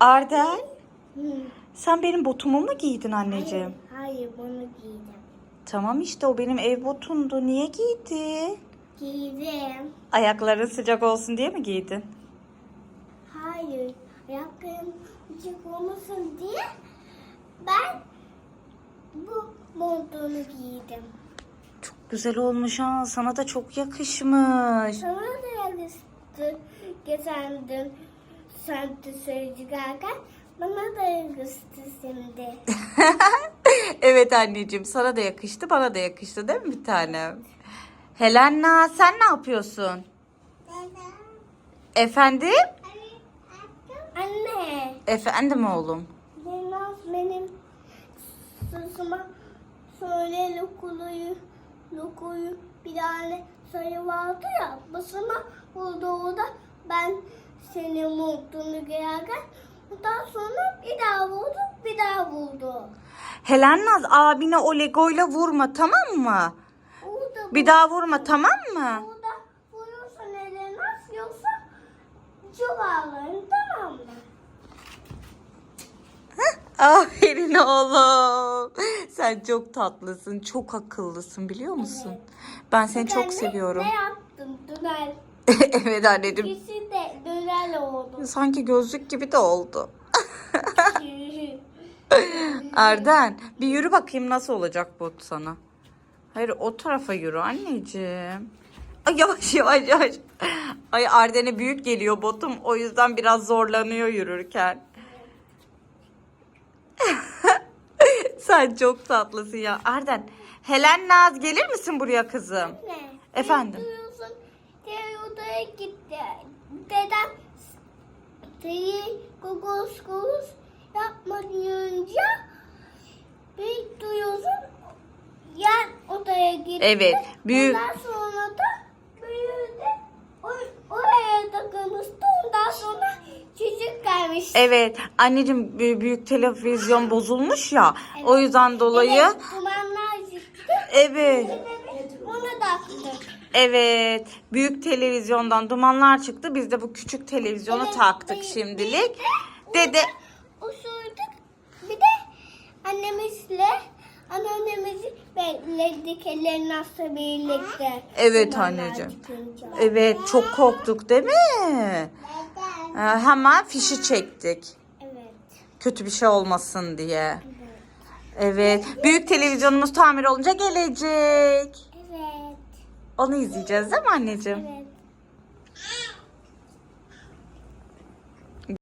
Arden Hı. sen benim botumu mu giydin anneciğim? Hayır bunu giydim. Tamam işte o benim ev botumdu. Niye giydi? Giydim. Ayakların sıcak olsun diye mi giydin? Hayır. Ayaklarım sıcak olmasın diye ben bu montunu giydim. Çok güzel olmuş ha. Sana da çok yakışmış. Sana da yakıştı. Geçen gün sen de söylerken bana da yakıştı şimdi. evet anneciğim sana da yakıştı bana da yakıştı değil mi bir tanem? Helenna sen ne yapıyorsun? Efendim? Anne. Efendim oğlum. Zeynep benim sözüme söyle lokuyu lokuyu bir tane sayı vardı ya basıma vurdu orada ben senin montunu giyerken ondan sonra bir daha vurdu bir daha vurdu. Helennaz abine o legoyla vurma tamam mı? Orada Bir daha vurma tamam mı? Burada vurursan eline yoksa çok ağlarım tamam mı? Aferin oğlum. Sen çok tatlısın, çok akıllısın biliyor musun? Ben seni çok seviyorum. Ne yaptım döner. evet anneciğim. İkisi de döner oldu. Sanki gözlük gibi de oldu. Arden bir yürü bakayım nasıl olacak bot sana. Hayır o tarafa yürü anneciğim. Ay yavaş yavaş yavaş. Ay Arden'e büyük geliyor botum. O yüzden biraz zorlanıyor yürürken. Sen çok tatlısın ya. Arden, Helen Naz gelir misin buraya kızım? Ne? Efendim? Duyuyorsun, diğer odaya gitti. Dedem şeyi kokus kokus yapmadan önce bir duyuyorsun yan odaya gitti. Evet, büyük- Ondan sonra da büyüdü. O, oraya takılmıştı. Ondan sonra çocuk gelmiş. Evet, anneciğim bü- büyük televizyon bozulmuş ya. O yüzden dolayı Evet, dumanlar çıktı. evet. Onu da attık. Evet, büyük televizyondan dumanlar çıktı. Biz de bu küçük televizyonu Evet, taktık bir- şimdilik. bir de Dede Osurduk. Bir de annemizle anneannemizi bekledik ellerini asla birlikte. Evet Dumanlar anneciğim. çıkınca. Evet, çok korktuk değil mi? Ee, hemen fişi çektik. Evet. Kötü bir şey olmasın diye. Evet, büyük televizyonumuz tamir olunca gelecek. Onu izleyeceğiz değil mi anneciğim? Evet.